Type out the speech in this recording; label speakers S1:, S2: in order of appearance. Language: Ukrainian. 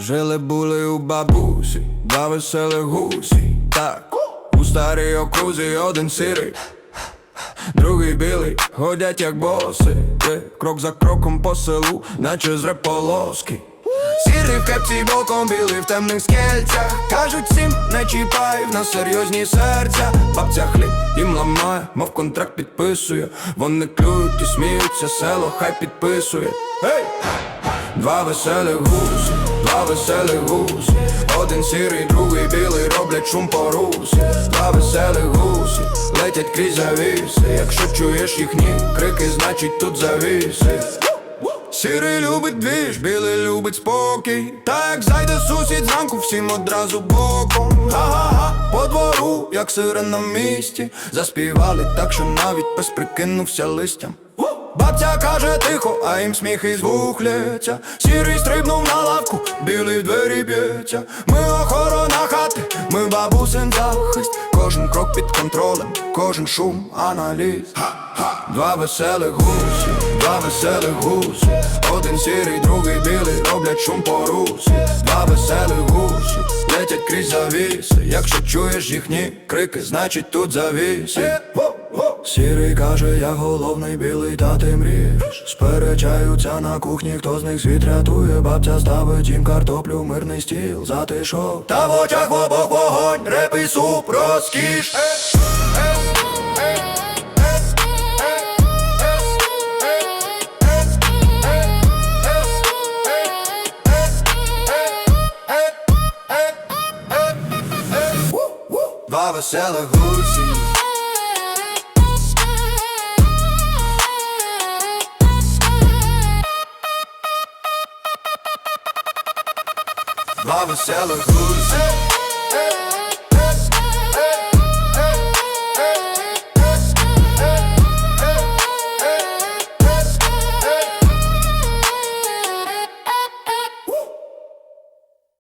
S1: Жили були у бабусі, два веселих гусі. Так, у старій окрузі один сірий, другий білий, ходять як боси. Е, Крок за кроком по селу, наче з реполоски. Сірий в кепці боком, білий в темних скельцях Кажуть всім, не чіпай, в нас серйозні серця Бабця хліб їм ламає, мов контракт підписує Вони клюють і сміються, село хай підписує Гей! Два веселих два веселих гусі Один сірий, другий білий роблять шум по русі. Два веселих гусі летять крізь завіси. Якщо чуєш їхні крики, значить тут завіси. Сірий любить двіж, білий любить спокій. Та як зайде сусід зранку, всім одразу боком. Га-га-га, по двору, як сирен на місті. Заспівали так, що навіть пес прикинувся листям Бабця каже тихо, а їм сміх вух лється. Сірий стрибнув на лавку, білий двері б'ється Ми охорона хати, ми бабусин захист Кожен крок під контролем, кожен шум аналіз. Два веселих гусі, два веселих гусі. Один сірий, другий білий, роблять шум по русі. Два веселих гусі, летять крізь завіси. Якщо чуєш їхні крики, значить тут завіси Сірий каже, я головний білий, та ти мрієш Сперечаються на кухні, хто з них світ рятує Бабця ставить їм картоплю, мирний стіл затишок Та в очах в обох вогонь, реп і суп, розкіш Два веселих гусі Два веселих гусі